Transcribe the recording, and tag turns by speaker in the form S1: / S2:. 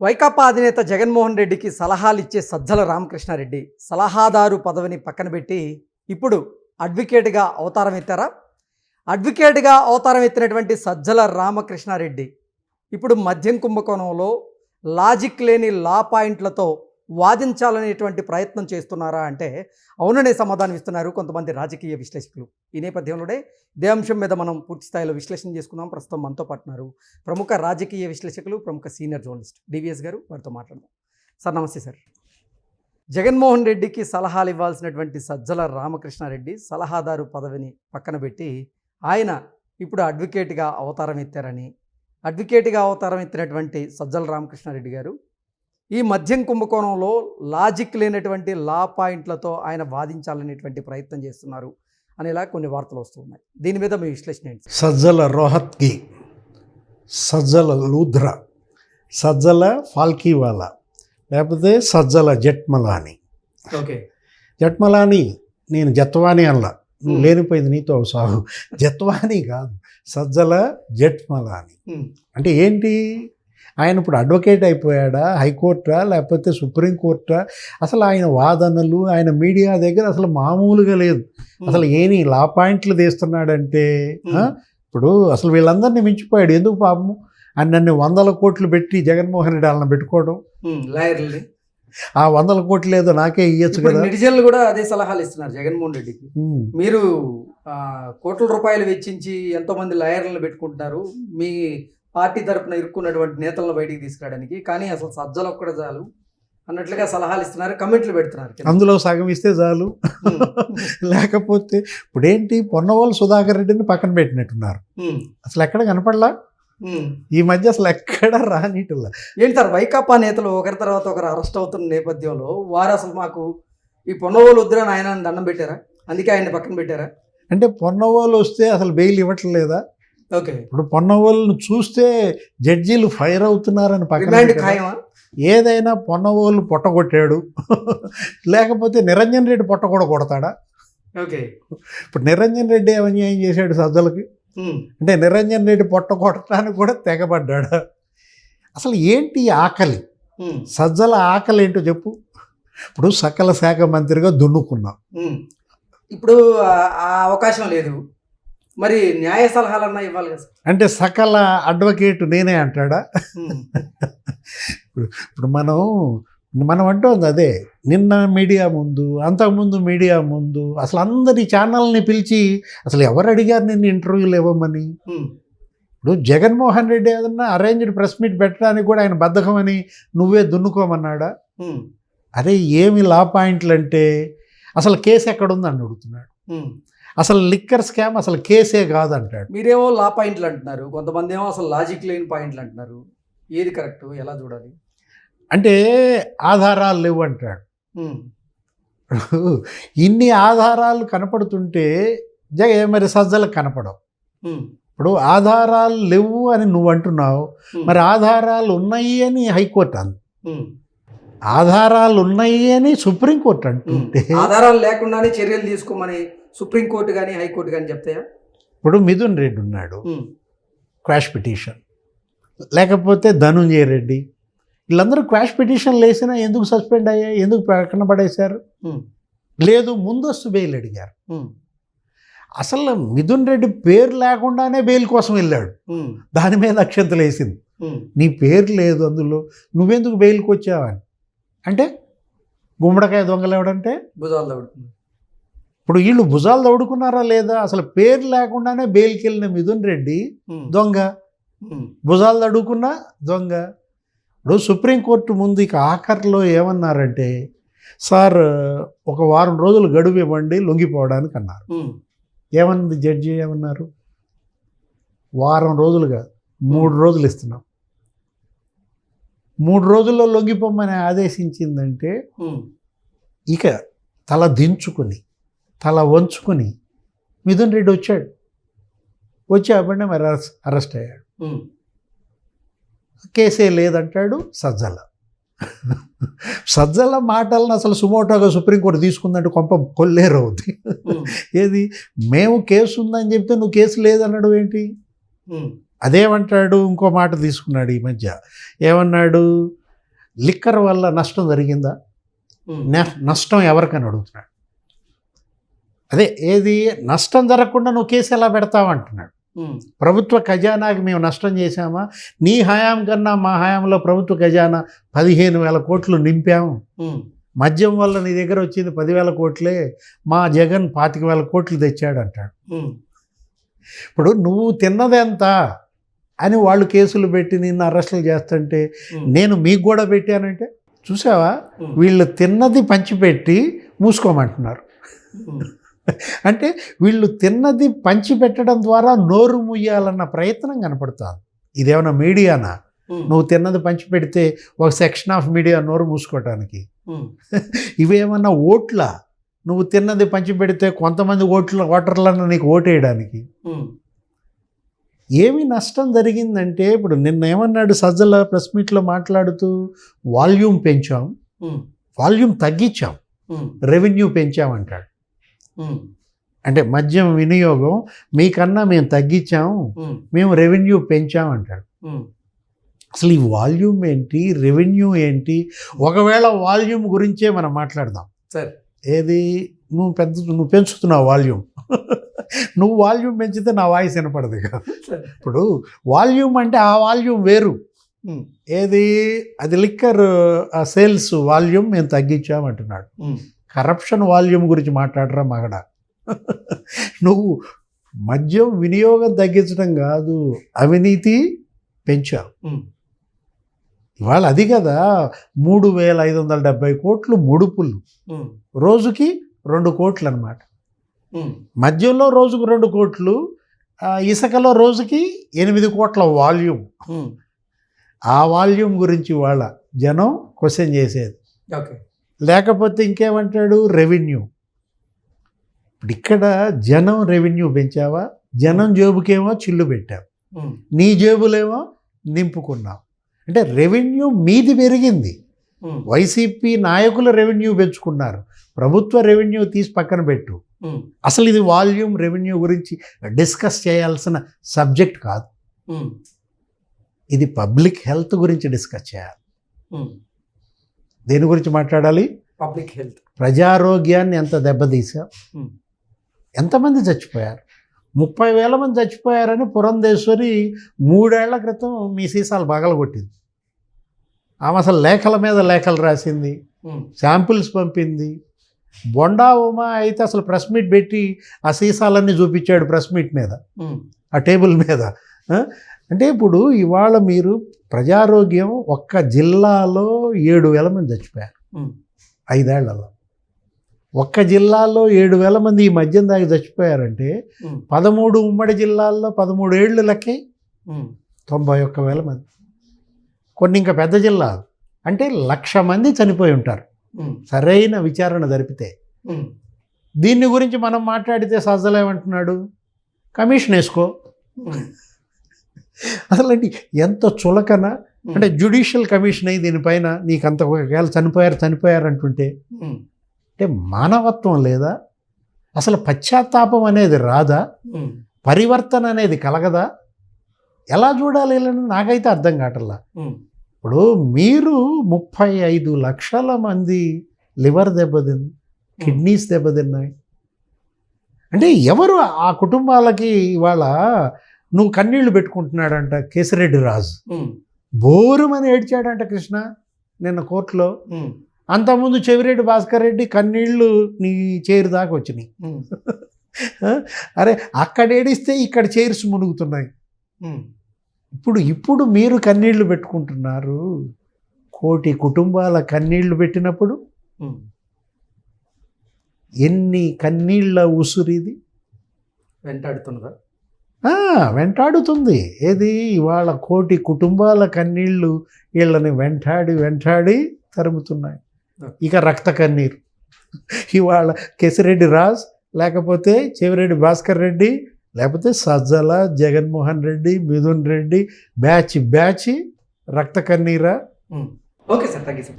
S1: వైకాపా అధినేత జగన్మోహన్ రెడ్డికి సలహాలు ఇచ్చే సజ్జల రామకృష్ణారెడ్డి సలహాదారు పదవిని పక్కన పెట్టి ఇప్పుడు అడ్వకేట్గా అవతారం ఎత్తారా? అడ్వకేట్గా అవతారం ఎత్తినటువంటి సజ్జల రామకృష్ణారెడ్డి ఇప్పుడు మద్యం కుంభకోణంలో లాజిక్ లేని లా పాయింట్లతో వాదించాలనేటువంటి ప్రయత్నం చేస్తున్నారా అంటే అవుననే సమాధానం ఇస్తున్నారు కొంతమంది రాజకీయ విశ్లేషకులు. ఈ నేపథ్యంలోనే ఇదే అంశం మీద మనం పూర్తి స్థాయిలో విశ్లేషణ చేసుకుందాం. ప్రస్తుతం మనతో పాటున్నారు ప్రముఖ రాజకీయ విశ్లేషకులు ప్రముఖ సీనియర్ జర్నలిస్ట్ డివిఎస్ గారు. వారితో మాట్లాడదాం. సార్ నమస్తే సార్. జగన్మోహన్ రెడ్డికి సలహాలు ఇవ్వాల్సినటువంటి సజ్జల రామకృష్ణారెడ్డి సలహాదారు పదవిని పక్కన పెట్టి ఆయన ఇప్పుడు అడ్వకేట్గా అవతారం ఎత్తారని అడ్వకేట్గా అవతారం ఎత్తినటువంటి సజ్జల రామకృష్ణారెడ్డి గారు ఈ మద్యం కుంభకోణంలో లాజిక్ లేనటువంటి లా పాయింట్లతో ఆయన వాదించాలనేటువంటి ప్రయత్నం చేస్తున్నారు అనేలా కొన్ని వార్తలు వస్తున్నాయి దీని మీద మీ విశ్లేషణ ఏంటి?
S2: సజ్జల రోహత్గి సజ్జల లూధ్ర సజ్జల ఫాల్కీవాలా లేకపోతే సజ్జల జట్మలాని.
S1: ఓకే.
S2: జట్మలాని నేను జత్వాని అనలా నువ్వు. లేనిపోయింది నీతో సాగు. జత్వాని కాదు సజ్జల జట్మలాని. అంటే ఏంటి? ఆయన ఇప్పుడు అడ్వకేట్ అయిపోయాడా? హైకోర్టా లేకపోతే సుప్రీంకోర్టా అసలు ఆయన వాదనలు ఆయన మీడియా దగ్గర అసలు మామూలుగా లేదు. అసలు ఏని లా పాయింట్లు తీస్తున్నాడంటే? ఇప్పుడు అసలు వీళ్ళందరినీ మించిపోయాడు. ఎందుకు పాపము? అని నన్ను వందల కోట్లు పెట్టి జగన్మోహన్ రెడ్డి వాళ్ళని పెట్టుకోవడం.
S1: లాయర్లని.
S2: ఆ వందల కోట్లు ఏదో నాకే ఇయ్యొచ్చు
S1: ఇప్పుడు
S2: కదా?
S1: నిటిజన్లు కూడా అదే సలహాలు ఇస్తున్నారు జగన్మోహన్ రెడ్డికి. మీరు కోట్ల రూపాయలు వెచ్చించి ఎంతో మంది లాయర్లను పెట్టుకుంటున్నారు. మీ పార్టీ తరపున ఇరుక్కున్నటువంటి నేతలను బయటికి తీసుకురావడానికి. కానీ అసలు సజ్జలు ఒక్కడ చాలు. అన్నట్లుగా సలహాలు ఇస్తున్నారు కమెంట్లు పెడుతున్నారు.
S2: అందులో సగం ఇస్తే చాలు. లేకపోతే ఇప్పుడేంటి పొన్నవాళ్ళు సుధాకర్ రెడ్డిని పక్కన పెట్టినట్టున్నారు. అసలు ఎక్కడ కనపడలా. ఈ మధ్య అసలు ఎక్కడ రానిట్టులా
S1: ఏంటి సార్ వైకాపా నేతలు ఒకరి తర్వాత ఒకరు అరెస్ట్ అవుతున్న నేపథ్యంలో వారు అసలు మాకు ఈ పొన్నవోలు వద్దురని ఆయన దండం పెట్టారా? అందుకే ఆయన పక్కన పెట్టారా?
S2: అంటే పొన్నవాళ్ళు వస్తే అసలు బెయిల్ ఇవ్వట్లేదా?
S1: ఓకే.
S2: ఇప్పుడు పొన్నవాళ్ళను చూస్తే జడ్జీలు ఫైర్ అవుతున్నారని పక్కన ఏదైనా పొన్నవాళ్ళు పొట్టగొట్టాడు. లేకపోతే నిరంజన్ రెడ్డి పొట్ట కూడా కొడతాడా?
S1: ఓకే.
S2: ఇప్పుడు నిరంజన్ రెడ్డి ఏమన్యాయం చేశాడు సజ్జలకి. అంటే నిరంజన్ రెడ్డి పొట్ట కొట్టడానికి కూడా తెగబడ్డాడు? అసలు ఏంటి ఆకలి. సజ్జల ఆకలి ఏంటో చెప్పు. ఇప్పుడు సకల శాఖ మంత్రిగా దున్నుకున్నాం.
S1: ఇప్పుడు ఆ అవకాశం లేదు. మరి న్యాయ సలహాలన్నా ఇవ్వాలి కదా
S2: అంటే సకల అడ్వకేట్ నేనే అంటాడా. ఇప్పుడు మనం మనం అంటోంది అదే నిన్న మీడియా ముందు అంతకుముందు మీడియా ముందు అసలు అందరి ఛానల్ని పిలిచి అసలు ఎవరు అడిగారు నిన్ను ఇంటర్వ్యూలు ఇవ్వమని. ఇప్పుడు జగన్మోహన్ రెడ్డి ఏదన్నా అరేంజ్డ్ ప్రెస్ మీట్ పెట్టడానికి కూడా ఆయన బద్ధకమని నువ్వే దున్నుకోమన్నాడా. అరే ఏమి లా పాయింట్లు అంటే అసలు కేసు ఎక్కడుంది అని అడుగుతున్నాడు. అసలు లిక్కర్ స్కామ్ అసలు కేసే కాదంటాడు
S1: మీరేమో లా పాయింట్లు అంటున్నారు కొంతమంది ఏమో అసలు లాజిక్ లేని పాయింట్లు అంటున్నారు ఏది కరెక్ట్ ఎలా చూడాలి
S2: అంటే ఆధారాలు లేవు అంటాడు. ఇన్ని ఆధారాలు కనపడుతుంటే జగ మరి సజ్జలకు కనపడవు. ఇప్పుడు ఆధారాలు లేవు అని నువ్వు అంటున్నావు. మరి ఆధారాలు ఉన్నాయి అని హైకోర్టు అంది. ఆధారాలు ఉన్నాయి అని సుప్రీంకోర్టు. అంటుంటే
S1: ఆధారాలు లేకుండానే చర్యలు తీసుకోమని సుప్రీంకోర్టు కానీ హైకోర్టు కానీ చెప్తాయా?
S2: ఇప్పుడు మిథున్ రెడ్డి ఉన్నాడు. Quash petition. లేకపోతే ధనుంజయ రెడ్డి. వీళ్ళందరూ క్వాష్ పిటిషన్లు వేసినా ఎందుకు సస్పెండ్ అయ్యాయి? ఎందుకు పక్కన పడేశారు. లేదు ముందస్తు బెయిల్ అడిగారు. అసలు మిథున్ రెడ్డి పేరు లేకుండానే బెయిల్ కోసం వెళ్ళాడు. దాని మీద అక్షంతలు వేసింది. నీ పేరు లేదు అందులో. నువ్వెందుకు బెయిల్కి వచ్చావని? అంటే గుమ్మడికాయ దొంగలు ఎవడంటే?
S1: భుజాలు
S2: ఇప్పుడు వీళ్ళు భుజాలు తోడుకున్నారా లేదా అసలు పేరు లేకుండానే బెయిల్కి వెళ్ళిన మిథున్ రెడ్డి. దొంగ. భుజాలు తడుకున్నా దొంగ ఇప్పుడు సుప్రీంకోర్టు ముందు ఇక ఆఖరిలో ఏమన్నారంటే సార్ ఒక వారం రోజులు గడువు ఇవ్వండి లొంగిపోవడానికి అన్నారు. ఏమన్నది జడ్జి ఏమన్నారు వారం రోజులుగా మూడు రోజులు ఇస్తున్నాం మూడు రోజుల్లో లొంగిపోమని ఆదేశించిందంటే. ఇక తల దించుకుని తల వంచుకుని మిథున్ రెడ్డి వచ్చాడు. వచ్చి అప్పుడే మరి అరెస్ట్ అరెస్ట్ అయ్యాడు. కేసే లేదంటాడు సజ్జల. సజ్జల మాటలను అసలు సుమోటోగా సుప్రీంకోర్టు తీసుకుందంటే కొంప కొల్లేరు అవుద్ది. ఏది? మేము కేసు ఉందని చెప్తే నువ్వు కేసు లేదన్నాడు ఏంటి. అదేమంటాడు? ఇంకో మాట తీసుకున్నాడు ఈ మధ్య. ఏమన్నాడు? లిక్కర్ వల్ల నష్టం జరిగిందా? నష్టం ఎవరికని అడుగుతున్నాడు? అదే ఏది నష్టం జరగకుండా నువ్వు కేసు ఎలా పెడతావు అంటున్నాడు. ప్రభుత్వ ఖజానాకి మేము నష్టం చేశామా? నీ హయాం కన్నా మా హయాంలో ప్రభుత్వ ఖజానా పదిహేను వేల కోట్లు నింపాము. మద్యం వల్ల నీ దగ్గర వచ్చింది పదివేల కోట్లే మా జగన్ పాతిక వేల కోట్లు తెచ్చాడు అంటాడు. ఇప్పుడు నువ్వు తిన్నదెంత అని వాళ్ళు కేసులు పెట్టి నిన్ను అరెస్టులు చేస్తుంటే నేను మీకు కూడా పెట్టానంటే చూసావా? వీళ్ళు తిన్నది పంచిపెట్టి మూసుకోమంటున్నారు. అంటే వీళ్ళు తిన్నది పంచిపెట్టడం ద్వారా నోరు ముయ్యాలన్న ప్రయత్నం కనపడుతుంది. ఇదేమన్నా మీడియానా? నువ్వు తిన్నది పంచిపెడితే ఒక సెక్షన్ ఆఫ్ మీడియా నోరు మూసుకోవటానికి ఇవేమన్నా ఓట్ల? నువ్వు తిన్నది పంచిపెడితే కొంతమంది ఓట్ల ఓటర్లను నీకు ఓటేయడానికి. ఏమి నష్టం జరిగిందంటే ఇప్పుడు నిన్న ఏమన్నాడు సజ్జల ప్రెస్ మీట్లో మాట్లాడుతూ వాల్యూమ్ పెంచాం వాల్యూమ్ తగ్గించాం రెవెన్యూ పెంచామంటాడు అంటే మద్యం వినియోగం మీకన్నా మేము తగ్గించాం
S1: ఉమ్,
S2: మేము రెవెన్యూ పెంచామంటాడు
S1: ఉమ్,
S2: అసలు ఈ వాల్యూమ్ ఏంటి రెవెన్యూ ఏంటి? ఒకవేళ వాల్యూమ్ గురించే మనం మాట్లాడదాం.
S1: సరే.
S2: ఏది? నువ్వు పెద్ద నువ్వు పెంచుతున్నావు వాల్యూమ్ నువ్వు వాల్యూమ్ పెంచితే నా వాయిస్ వినపడదు.
S1: సరే.
S2: ఇప్పుడు వాల్యూమ్ అంటే ఆ వాల్యూమ్ వేరు. ఏది? అది లిక్కర్ సేల్స్ వాల్యూమ్ మేము తగ్గించామంటున్నాడు కరప్షన్ వాల్యూమ్ గురించి మాట్లాడరా మగడ? నువ్వు మద్యం వినియోగం తగ్గించడం కాదు అవినీతి పెంచావు. ఇవాళ అది కదా మూడు వేల ఐదు వందల డెబ్బై కోట్లు ముడుపులు. రోజుకి రెండు కోట్లు అనమాట మద్యంలో రోజుకు రెండు కోట్లు ఇసుకలో రోజుకి ఎనిమిది కోట్ల వాల్యూమ్. ఆ వాల్యూమ్ గురించి వాళ్ళ జనం క్వశ్చన్ చేసేది.
S1: ఓకే.
S2: లేకపోతే ఇంకేమంటాడు? రెవెన్యూ ఇప్పుడు ఇక్కడ జనం రెవెన్యూ పెంచావా? జనం జేబుకేమో చిల్లు పెట్టావు నీ జేబులేమో నింపుకున్నావు అంటే రెవెన్యూ మీది పెరిగింది. వైసీపీ నాయకుల రెవెన్యూ పెంచుకున్నారు. ప్రభుత్వ రెవెన్యూ తీసి పక్కన పెట్టు. అసలు ఇది వాల్యూమ్ రెవెన్యూ గురించి డిస్కస్ చేయాల్సిన సబ్జెక్ట్ కాదు. ఇది పబ్లిక్ హెల్త్ గురించి డిస్కస్ చేయాలి. దేని గురించి మాట్లాడాలి?
S1: పబ్లిక్ హెల్త్
S2: ప్రజారోగ్యాన్ని ఎంత దెబ్బతీసా
S1: ఉమ్,
S2: ఎంతమంది చచ్చిపోయారు? ముప్పై వేల మంది చచ్చిపోయారని పురంధేశ్వరి మూడేళ్ళ క్రితం మీ సీసాలు పగలగొట్టింది. ఆమె అసలు లేఖల మీద లేఖలు రాసింది.
S1: ఉమ్,
S2: శాంపిల్స్ పంపింది. బొండా ఉమా అయితే అసలు ప్రెస్ మీట్ పెట్టి ఆ సీసాలన్నీ చూపించాడు ప్రెస్ మీట్ మీద.
S1: ఉమ్,
S2: ఆ టేబుల్ మీద? అంటే ఇప్పుడు ఇవాళ మీరు ప్రజారోగ్యం ఒక్క జిల్లాలో ఏడు వేల మంది చచ్చిపోయారు. ఐదేళ్ళలో. ఒక్క జిల్లాలో ఏడు వేల మంది ఈ మద్యం దాకా చచ్చిపోయారంటే పదమూడు ఉమ్మడి జిల్లాల్లో పదమూడు ఏళ్ళు లెక్కే. తొంభై ఒక్క వేల మంది. కొన్ని ఇంకా పెద్ద జిల్లాలు. అంటే లక్ష మంది చనిపోయి ఉంటారు. సరైన విచారణ జరిపితే. దీన్ని గురించి మనం మాట్లాడితే సజ్జలేమంటున్నాడు? కమిషన్ వేసుకో. అసలు అంటే ఎంత చులకన అంటే జ్యుడిషియల్ కమిషన్ అయ్యి దీనిపైన నీకు అంత ఒకవేళ చనిపోయారు చనిపోయారు అంటుంటే అంటే మానవత్వం లేదా? అసలు పశ్చాత్తాపం అనేది రాదా? పరివర్తన అనేది కలగదా? ఎలా చూడాలి నాకైతే అర్థం కావట్లా. ఇప్పుడు మీరు ముప్పై ఐదు లక్షల మంది లివర్ దెబ్బతింది కిడ్నీస్ దెబ్బతిన్నాయి అంటే ఎవరు ఆ కుటుంబాలకి ఇవాళ నువ్వు కన్నీళ్ళు పెట్టుకుంటున్నాడంట కేసిరెడ్డి రాజు. బోరుమని ఏడ్చాడంట కృష్ణ నిన్న కోర్టులో. అంతకుముందు చెవిరెడ్డి భాస్కర్ రెడ్డి కన్నీళ్ళు నీ చేరు దాకా వచ్చినాయి? అరే అక్కడ ఏడిస్తే ఇక్కడ చైర్స్ మునుగుతున్నాయి. ఇప్పుడు ఇప్పుడు మీరు కన్నీళ్ళు పెట్టుకుంటున్నారు. కోటి కుటుంబాల కన్నీళ్ళు పెట్టినప్పుడు. ఎన్ని కన్నీళ్ళ ఉసురిది
S1: వెంటాడుతున్నదా
S2: వెంటాడుతుంది. ఏది? ఇవాళ కోటి కుటుంబాల కన్నీళ్ళు వీళ్ళని వెంటాడి వెంటాడి తరుముతున్నాయి. ఇక రక్త కన్నీరు. ఇవాళ కేసిరెడ్డి రాజ్ లేకపోతే చెవిరెడ్డి భాస్కర్ రెడ్డి లేకపోతే సజ్జల జగన్మోహన్ రెడ్డి మిథున్ రెడ్డి బ్యాచ్ బ్యాచ్ రక్త కన్నీరా?
S1: Okay sir thank you sir.